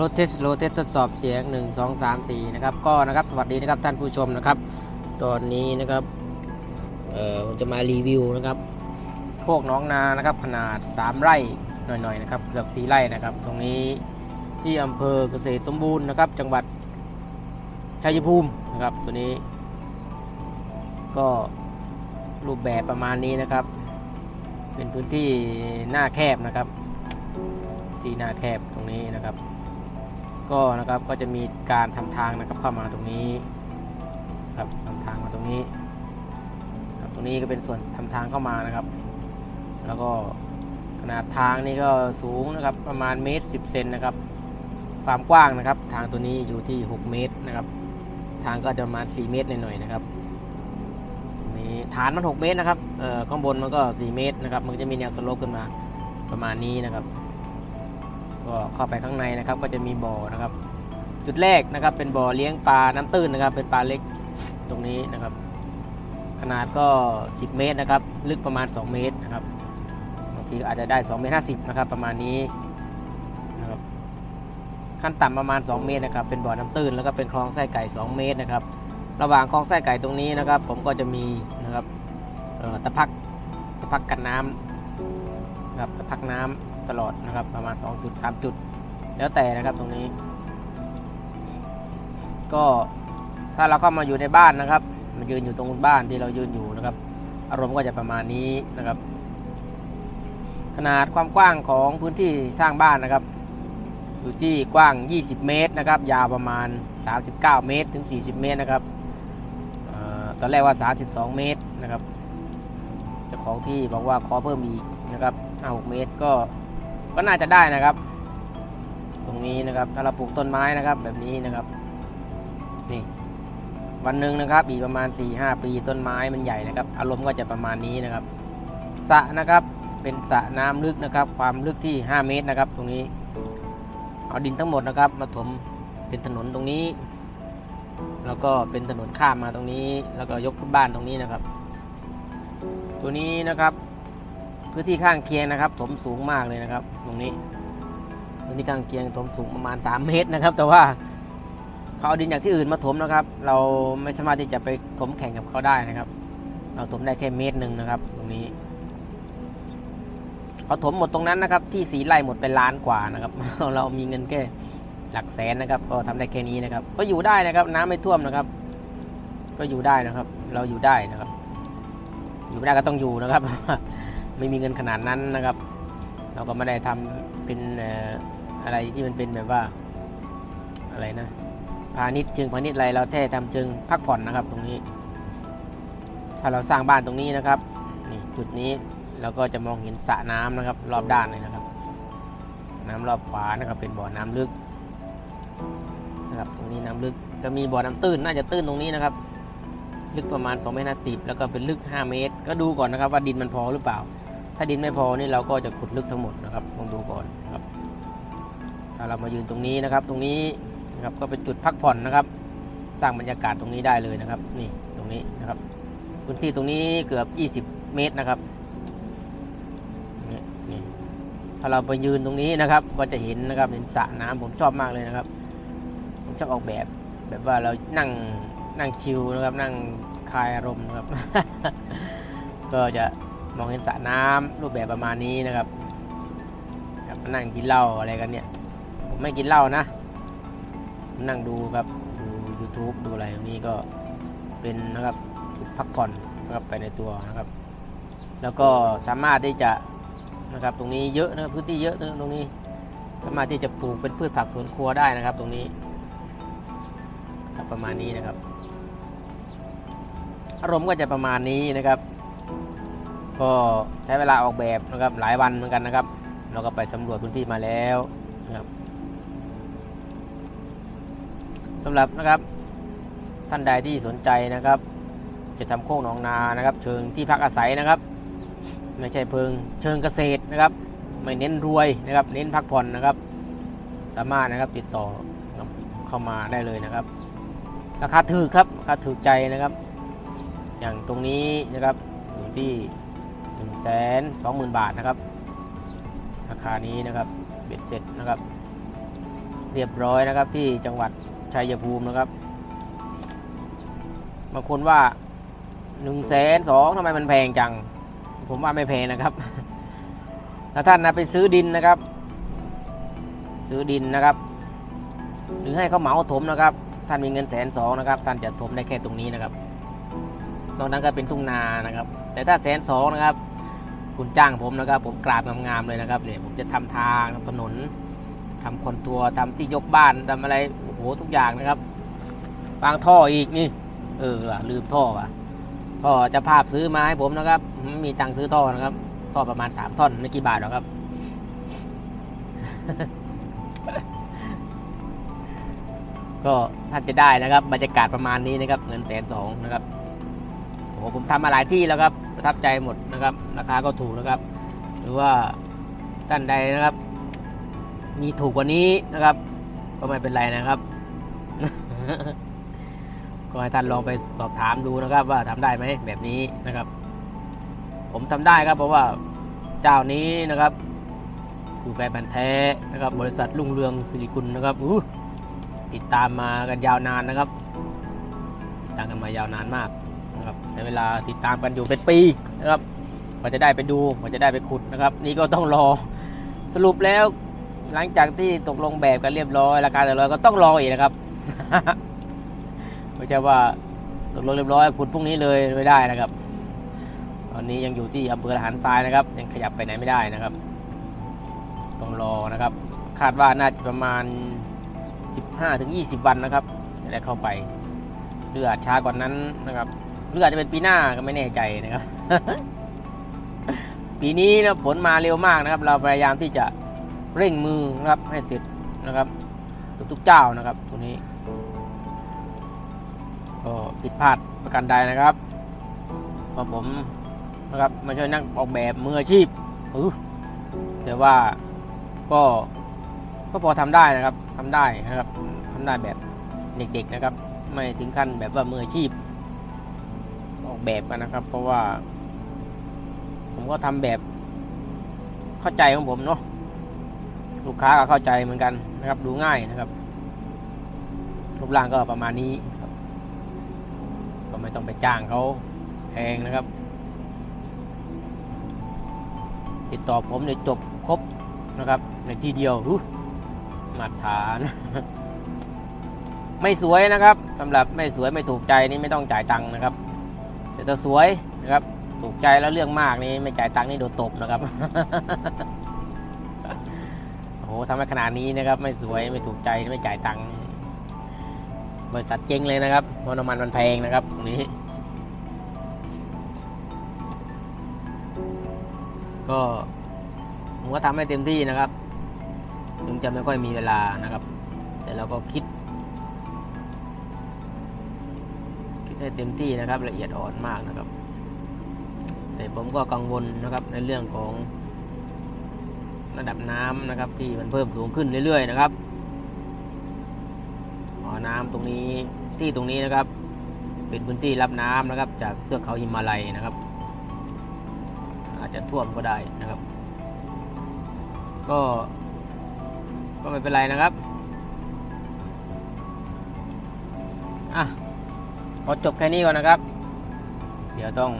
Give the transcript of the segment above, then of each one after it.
รถเทสโลเทสทดสอบเสียง 1 2 3 4 นะครับ ก็นะครับสวัสดีนะครับท่านผู้ชมนะครับ ตอนนี้นะครับเอ่อผมจะมารีวิวนะครับโคกน้องนานะครับขนาด 3 ไร่หน่อยๆนะครับเกือบ4ไร่นะครับ ตรงนี้ที่อำเภอเกษตรสมบูรณ์นะครับ จังหวัดชัยภูมินะครับ ตัวนี้ ก็รูปแบบประมาณนี้นะครับ เป็นพื้นที่หน้าแคบนะครับ ที่หน้าแคบตรงนี้นะครับ ก็นะครับก็จะมีการทำทางนะครับเข้ามาตรงนี้ครับทำทางมาตรงนี้ครับตรงนี้ก็เป็นส่วนทำทางเข้ามานะครับ แล้วก็ขนาดทางนี่ก็สูงนะครับประมาณเมตรสิบเซนนะครับ ความกว้างนะครับ ทางตัวนี้อยู่ที่ 6 เมตรนะครับ ทางก็จะประมาณ 4 เมตรหน่อยๆนะครับนี่ฐานมัน 6 เมตรนะครับเอ่อข้างบนมันก็ 4 เมตรนะครับ มันจะมีแนวสโลปขึ้นมาประมาณนี้นะครับ ก็เข้าไปข้างในนะครับก็จะมีบ่อนะครับ จุดแรกนะครับเป็นบ่อเลี้ยงปลาน้ำตื้นนะครับ เป็นปลาเล็กตรงนี้นะครับ ขนาดก็ 10 เมตรนะครับ ลึกประมาณ 2 เมตรนะครับบางทีอาจจะได้2เมตร50นะครับประมาณนี้นะครับขั้นต่ำประมาณ 2 เมตรนะครับ เป็นบ่อน้ำตื้นแล้วก็เป็นคลองไส้ไก่ 2 เมตรนะครับ ระหว่างคลองไส้ไก่ตรงนี้นะครับ ผมก็จะมีนะครับตะพักตะพักกันน้ำนะครับตะพักน้ำ ตลอดนะครับประมาณ 2 จุด 3 จุด แล้วแต่นะครับตรงนี้ ก็ถ้าเราเข้ามาอยู่ในบ้านนะครับมายืนอยู่ตรงบ้านที่เรายืนอยู่นะครับ อารมณ์ก็จะประมาณนี้นะครับ ขนาดความกว้างของพื้นที่สร้างบ้านนะครับ อยู่ที่กว้าง 20 เมตรนะครับ ยาวประมาณ 39 เมตรถึง 40 เมตรนะครับออตอนแรกว่า 32 เมตรนะครับเจ้าของที่บอกว่าขอเพิ่มอีกนะครับ5-6 เมตรก็ ก็น่าจะได้นะครับ ตรงนี้นะครับถ้าเราปลูกต้นไม้นะครับแบบนี้นะครับนี่วันหนึ่งนะครับอีกประมาณ 4-5 ปีต้นไม้มันใหญ่นะครับ อารมณ์ก็จะประมาณนี้นะครับสระนะครับเป็นสระน้ำลึกนะครับ ความลึกที่ 5 เมตรนะครับ ตรงนี้เอาดินทั้งหมดนะครับ มาถมเป็นถนนตรงนี้ แล้วก็เป็นถนนข้ามมาตรงนี้ แล้วก็ยกขึ้นบ้านตรงนี้นะครับ ตัวนี้นะครับ พื้นที่ข้างเคียงนะครับ ถมสูงมากเลยนะครับ ตรงนี้ พื้นที่ข้างเคียงถมสูงประมาณ 3 เมตรนะครับ แต่ว่าเขาเอาดินจากที่อื่นมาถมนะครับ เราไม่สามารถที่จะไปถมแข่งกับเขาได้นะครับ เราถมได้แค่เมตรหนึ่งนะครับ ตรงนี้เขาถมหมดตรงนั้นนะครับ ที่สีไร่หมดเป็นล้านกว่านะครับ เรามีเงินแค่หลักแสนนะครับ ก็ทำได้แค่นี้นะครับ ก็อยู่ได้นะครับ น้ำไม่ท่วมนะครับ ก็อยู่ได้นะครับ เราอยู่ได้นะครับ อยู่ไม่ได้ก็ต้องอยู่นะครับ ไม่มีเงินขนาดนั้นนะครับ เราก็ไม่ได้ทำเป็นอะไรที่มันเป็นแบบว่าอะไรนะพาณิชย์เชิงพาณิชย์อะไรเราแค่ทำเชิงพักผ่อนนะครับตรงนี้ ถ้าเราสร้างบ้านตรงนี้นะครับนี่จุดนี้เราก็จะมองเห็นสระน้ำนะครับ รอบด้านเลยนะครับ น้ำรอบขวานะครับเป็นบ่อน้ำลึกนะครับตรงนี้น้ำลึกจะมีบ่อน้ำตื้นน่าจะตื้นตรงนี้นะครับ ลึกประมาณ2เมตร50แล้วก็เป็นลึก 5 เมตร ก็ดูก่อนนะครับว่าดินมันพอหรือเปล่า ถ้าดินไม่พอนี่เราก็จะขุดลึกทั้งหมดนะครับลองดูก่อนครับ ถ้าเรามายืนตรงนี้นะครับ ตรงนี้นะครับก็เป็นจุดพักผ่อนนะครับ สร้างบรรยากาศตรงนี้ได้เลยนะครับ นี่ตรงนี้นะครับ พื้นที่ตรงนี้เกือบ 20 เมตรนะครับนี่ถ้าเราไปยืนตรงนี้นะครับ ก็จะเห็นนะครับเห็นสระน้ำผมชอบมากเลยนะครับ ผมชอบออกแบบแบบว่าเรานั่งนั่งชิลนะครับนั่งคลายอารมณ์นะครับ ก็จะ มองเห็นสระน้ำรูปแบบประมาณนี้นะครับครับนั่งกินเหล้าอะไรกันเนี่ยผมไม่กินเหล้านะผมนั่งดูครับดู YouTube ดูอะไรตรงนี้ก็เป็นนะครับจุดพักผ่อนนะครับไปในตัวนะครับ แล้วก็สามารถที่จะนะครับตรงนี้เยอะนะครับพื้นที่เยอะนะตรงนี้ สามารถที่จะปลูกเป็นพืชผักสวนครัวได้นะครับ ตรงนี้ครับประมาณนี้นะครับ อารมณ์ก็จะประมาณนี้นะครับ ก็ใช้เวลาออกแบบนะครับหลายวันเหมือนกันนะครับ เราก็ไปสำรวจพื้นที่มาแล้วนะครับสำหรับนะครับท่านใดที่สนใจนะครับ จะทำโค้งหนองนานะครับ เชิงที่พักอาศัยนะครับ ไม่ใช่เพิงเชิงเกษตรนะครับ ไม่เน้นรวยนะครับ เน้นพักผ่อนนะครับ สามารถนะครับติดต่อเข้ามาได้เลยนะครับ ราคาถูกครับราคาถูกใจนะครับ อย่างตรงนี้นะครับอยู่ที่ 1นึ่งแสนสองหมื่นบาทนะครับราคานี้นะครับเบ็ดเสร็จนะครับ เรียบร้อยนะครับที่จังหวัดชัยภูมินะครับบางคนว่าหนึ่งแสนสองทำไมมันแพงจัง ผมว่าไม่แพงนะครับถ้าท่านนะไปซื้อดินนะครับ ซื้อดินนะครับ หรือให้เขาเหมาถมนะครับ ท่านมีเงินแสนสองนะครับ ท่านจะถมได้แค่ตรงนี้นะครับตรงนั้นก็เป็นทุ่งนานะครับ แต่ถ้าแสนสองนะครับ คุณจ้างผมนะครับ ผมกราบงามๆเลยนะครับเนี่ยผมจะทำทางทำถนนทำคอนทัวร์ทำที่ยกบ้านทำอะไรโอ้โหทุกอย่างนะครับวางท่ออีกนี่เออลืมท่อว่ะท่อจะภาพซื้อมาให้ผมนะครับ มีตังค์ซื้อท่อนะครับท่อประมาณ3ท่อนไม่กี่บาทหรอกครับ ก็ถ้าจะได้นะครับบรรยากาศประมาณนี้นะครับ เงินแสนสองนะครับโอ้ผมทำมาหลายที่แล้วครับ ทับใจหมดนะครับ ราคาก็ถูกนะครับ หรือว่าท่านใดนะครับ มีถูกกว่านี้นะครับ ก็ไม่เป็นไรนะครับ ก็ให้ท่านลองไปสอบถามดูนะครับ ว่าทำได้ไหมแบบนี้นะครับ ผมทำได้ครับเพราะว่าเจ้านี้นะครับคือแฟนพันธ์แท้นะครับ บริษัทรุ่งเรืองสิริกุลนะครับติดตามมากันยาวนานนะครับ ติดตามกันมายาวนานมาก นะครับใช้เวลาติดตามกันอยู่เป็นปีนะครับกว่าจะได้ไปดูกว่าจะได้ไปขุดนะครับ นี่ก็ต้องรอสรุปแล้ว หลังจากที่ตกลงแบบกันเรียบร้อยราคาเรียบร้อยก็ต้องรออีกนะครับไม่ใช่ว่าตกลงเรียบร้อยขุดพรุ่งนี้เลยไม่ได้นะครับ ตอนนี้ยังอยู่ที่อำเภอละหารทรายนะครับ ยังขยับไปไหนไม่ได้นะครับ ต้องรอนะครับ คาดว่าน่าจะประมาณ 15-20 วันนะครับจะได้เข้าไปหรืออาจช้ากว่านั้นนะครับ รืออาจจะเป็นปีหน้าก็ไม่แน่ใจนะครับ ปีนี้นะฝนมาเร็วมากนะครับ เราพยายามที่จะเร่งมือนะครับให้เสร็จนะครับทุกๆเจ้านะครับตรงนี้ก็ผิดพลาดประการใดนะครับเพราะผมนะครับไม่ใช่นักออกแบบมืออาชีพอแต่ว่าก็ก็พอทำได้นะครับทำได้นะครับทำได้แบบเด็กๆนะครับ ไม่ถึงขั้นแบบว่ามืออาชีพ ออกแบบกันนะครับ เพราะว่า ผมก็ทำแบบเข้าใจของผมเนาะลูกค้าก็เข้าใจเหมือนกันนะครับ ดูง่ายนะครับรูปร่างก็ประมาณนี้ครับ ก็ไม่ต้องไปจ้างเขาแพงนะครับ ติดต่อผมเดี๋ยวจบครบนะครับ ในทีเดียวอู้มาตรฐานไม่สวยนะครับสำหรับไม่สวยไม่ถูกใจนี่ไม่ต้องจ่ายตังค์นะครับ แต่ถ้าสวยนะครับ ถูกใจแล้วเรื่องมากนี่ไม่จ่ายตังค์นี่โดนตบนะครับ โอ้โหทำให้ขนาดนี้นะครับ ไม่สวยไม่ถูกใจไม่จ่ายตังค์บริษัทเจ๊งเลยนะครับเพราะน้ำมันมันแพงนะครับตรงนี้ ก็ผมก็ทำให้เต็มที่นะครับ ถึงจะไม่ค่อยมีเวลานะครับ แต่เราก็คิด คิดให้เต็มที่นะครับละเอียดอ่อนมากนะครับ แต่ผมก็กังวลนะครับในเรื่องของระดับน้ำนะครับ ที่มันเพิ่มสูงขึ้นเรื่อยๆนะครับบ่อน้ำตรงนี้ที่ตรงนี้นะครับ เป็นพื้นที่รับน้ำนะครับ จากเทือกเขาหิมาลัยนะครับ อาจจะท่วมก็ได้นะครับ ก็ก็ไม่เป็นไรนะครับอะ พอจบแค่นี้ก่อนนะครับ เดี๋ยวต้อง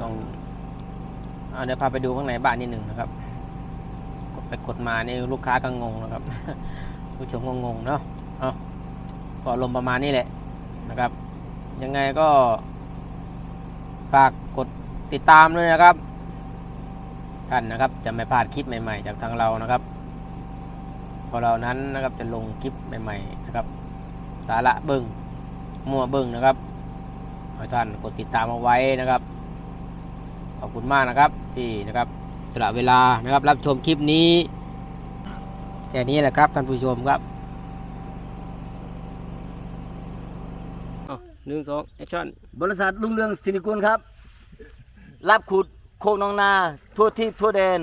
ต้องเอาเดี๋ยวพาไปดูข้างในบ้านนิดหนึ่งนะครับ กดไปกดมานี่ลูกค้าก็งงนะครับ ผู้ชมก็งงเนาะเอาก็ลมประมาณนี้แหละนะครับ ยังไงก็ ฝากกดติดตามด้วยนะครับท่านนะครับจะไม่พลาดคลิปใหม่ ๆ จากทางเรานะครับ พอเรานั้นนะครับจะลงคลิปใหม่ ๆ สาระเบิง้งมั่วเบิ้งนะครับให้ท่านกดติดตามเอาไว้นะครับ ขอบคุณมากนะครับที่นะครับสละเวลานะครับรับชมคลิปนี้แค่นี้แหละครับท่านผู้ชมครับหนึ่งสองแอคชั่นบริษัทลุงเรืองสิริกุลครับ รับขุดโคกนองนา ทั่วทิพทั่วแดน